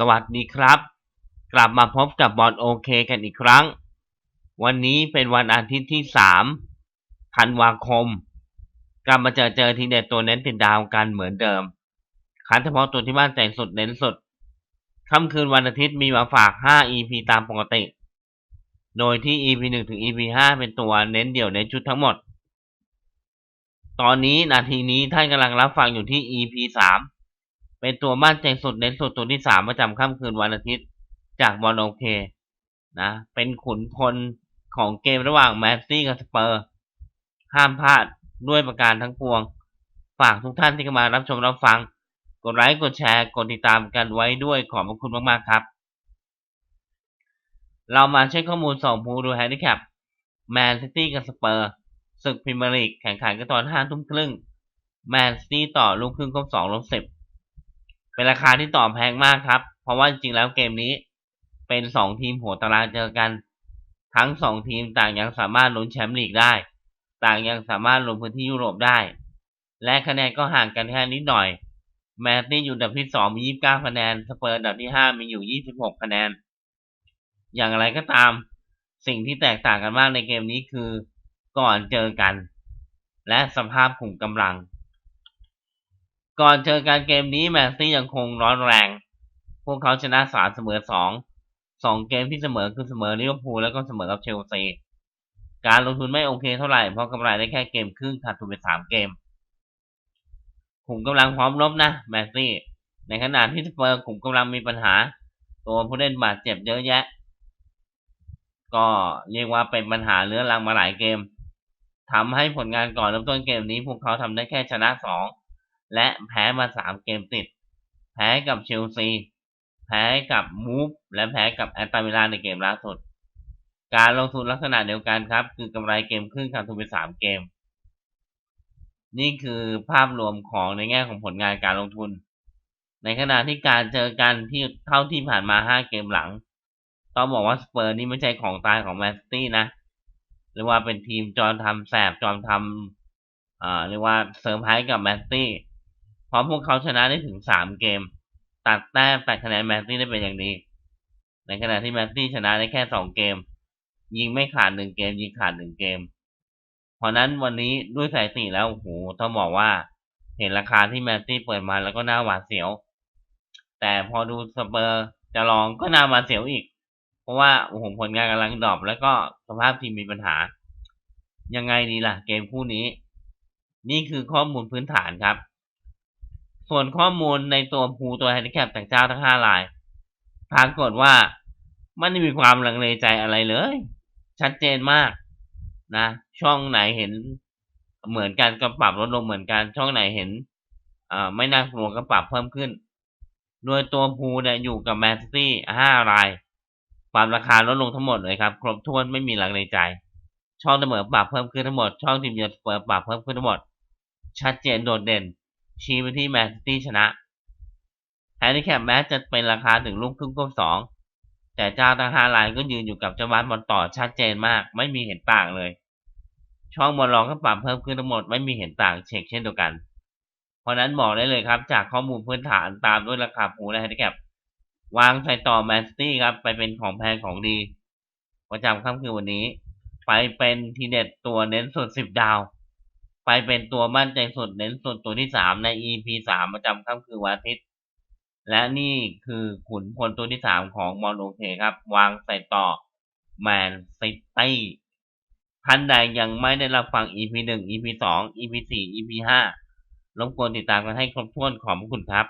สวัสดีครับ กลับมาพบกับบอลโอเคกันอีกครั้ง วันนี้เป็นวันอาทิตย์ที่ 3 ธันวาคม กลับมาเจอเจอทีเด็ดตัวเน้นติดดาวกันเหมือนเดิมคันเฉพาะตัวที่บ้านแต่งสุดเน้นสุดค่ำคืนวันอาทิตย์มีมาฝาก 5 EP ตามปกติ โดยที่ EP 1 ถึง EP 5 เป็นตัวเน้นเดี่ยวเน้นชุดทั้งหมด ตอนนี้นาทีนี้ท่านกำลังรับฟังอยู่ที่ EP 3 เป็นตัวบ้านใจสุดเน้นสุดตัวที่3ประจำค่ำคืนวันอาทิตย์ จากบอลโอเคนะ เป็นขุนพลของเกมระหว่างแมนซี่กับสเปอร์ ห้ามพลาดด้วยประการทั้งปวง ฝากทุกท่านที่เข้ามารับชมรับฟัง กดไลค์กดแชร์กดติดตามกันไว้ด้วยขอบพระคุณมากๆครับ เรามาเช็คข้อมูลส่งผู้ดูแฮนดิแคปแมนซิตี้กับสเปอร์ศึกพรีเมียร์ลีกแข่งขันกันตอนห้าทุ่มครึ่งแมนซิตี้ต่อลูกครึ่งครบสองลบสิบ เป็นราคาที่ต่อแพงมากครับ เพราะว่าจริงแล้วเกมนี้เป็นสองทีมหัวตารางเจอกัน ทั้งสองทีมต่างยังสามารถลุ้นแชมป์ลีกได้ ต่างยังสามารถลงพื้นที่ยุโรปได้ และคะแนนก็ห่างกันแค่นิดหน่อย แมนตี้อยู่อันดับที่สองมียี่สิบเก้าคะแนน สเปอร์อันดับที่ห้ามีอยู่ยี่สิบหกคะแนน อย่างไรก็ตาม สิ่งที่แตกต่างกันมากในเกมนี้คือก่อนเจอกัน และสภาพขุมกำลัง ก่อนเจอกันเกมนี้แมนซิตี้ยังคงร้อนแรง พวกเขาชนะสามเสมอสองสองเกมที่เสมอคือเสมอลิเวอร์พูลแล้วก็เสมอกับเชลซีการลงทุนไม่โอเคเท่าไหร่เพราะกำไรได้แค่เกมครึ่งขาดทุนไปสามเกมขุมกำลังพร้อมรบนะแมนซี่ ในขณะที่สเปอร์ขุมกำลังมีปัญหา ตัวผู้เล่นบาดเจ็บเยอะแยะ ก็เรียกว่าเป็นปัญหาเรื้อรังมาหลายเกมทำให้ผลงานก่อนเริ่มต้นเกมนี้พวกเขาทำได้แค่ชนะสอง และแพ้มาสามเกมติด แพ้กับเชลซี แพ้กับมูฟ และแพ้กับแอตตามิลาในเกมล่าสุด การลงทุนลักษณะเดียวกันครับ คือกำไรเกมครึ่งขาดทุนไปสามเกม นี่คือภาพรวมของในแง่ของผลงานการลงทุน ในขณะที่การเจอกันที่เท่าที่ผ่านมาห้าเกมหลัง ต้องบอกว่าสเปอร์นี่ไม่ใช่ของตายของแมนซิตี้นะเรียกว่าเป็นทีมจอมทำแสบจอมทำอ่าเรียกว่าเสริมไพรส์กับแมนซิตี้ เพราะพวกเขาชนะได้ถึงสามเกม ตัดแต้มตัดคะแนนแมนซิตี้ได้เป็นอย่างดี ในขณะที่แมนซิตี้ชนะได้แค่สองเกม ยิงไม่ขาดหนึ่งเกม ยิงขาดหนึ่งเกม เพราะนั้นวันนี้ด้วยสายติแล้วโอ้โหต้องบอกว่า เห็นราคาที่แมนซิตี้เปิดมาแล้วก็น่าหวาดเสียว แต่พอดูสเปอร์จะลองก็น่าหวาดเสียวอีก เพราะว่าโอ้โหผลงานกำลังดรอปแล้วก็สภาพทีมมีปัญหายังไงดีล่ะ เกมคู่นี้ นี่คือข้อมูลพื้นฐานครับ ส่วนข้อมูลในตัวภูตัวแฮนดิแคปแต่งเจ้าทั้งห้ารายปรากฏว่ามันไม่มีความลังเลใจอะไรเลย ชัดเจนมากนะ ช่องไหนเห็นเหมือนกันก็ปรับลดลงเหมือนกัน ช่องไหนเห็นอ่าไม่น่ากลัวก็ปรับเพิ่มขึ้น โดยตัวภูเนี่ยอยู่กับแมนซิตี้ห้ารายปรับราคาลดลงทั้งหมดเลยครับ ครบถ้วนไม่มีลังเลใจ ช่องเสมอปรับเพิ่มขึ้นทั้งหมด ช่องทีมเยือนเปอร์ปรับเพิ่มขึ้นทั้งหมด ชัดเจนโดดเด่น ชี้ไปที่แมนซิตี้ชนะแฮนดิแคปแม้จะเป็นราคาถึงลูกครึ่งควบสองแต่เจ้าทั้งห้ารายก็ยืนอยู่กับเจ้าบ้านบอลต่อชัดเจนมาก ไม่มีเห็นต่างเลย ช่องบอลรองก็ปรับเพิ่มขึ้นทั้งหมดไม่มีเห็นต่างเช็คเช่นเดียวกัน เพราะนั้นบอกได้เลยครับ จากข้อมูลพื้นฐานตามด้วยราคาผูและแฮนดิแคปวางใส่ต่อแมนซิตี้ครับ ไปเป็นของแพงของดี ประจำค่ำคืนวันนี้ ไปเป็นทีเด็ดตัวเน้นสุดสิบดาว ไปเป็นตัวมั่นใจสุดเน้นสุดตัวที่สามใน EP สามประจำค่ำคืนวันอาทิตย์ และนี่คือขุนพลตัวที่สามของมอนโอเคครับ วางใส่ต่อแมนซิตี้ท่านใดยังไม่ได้รับฟัง EP หนึ่ง EP สอง EP สี่ EP ห้ารบกวนติดตามกันให้ครบถ้วนขอบคุณครับ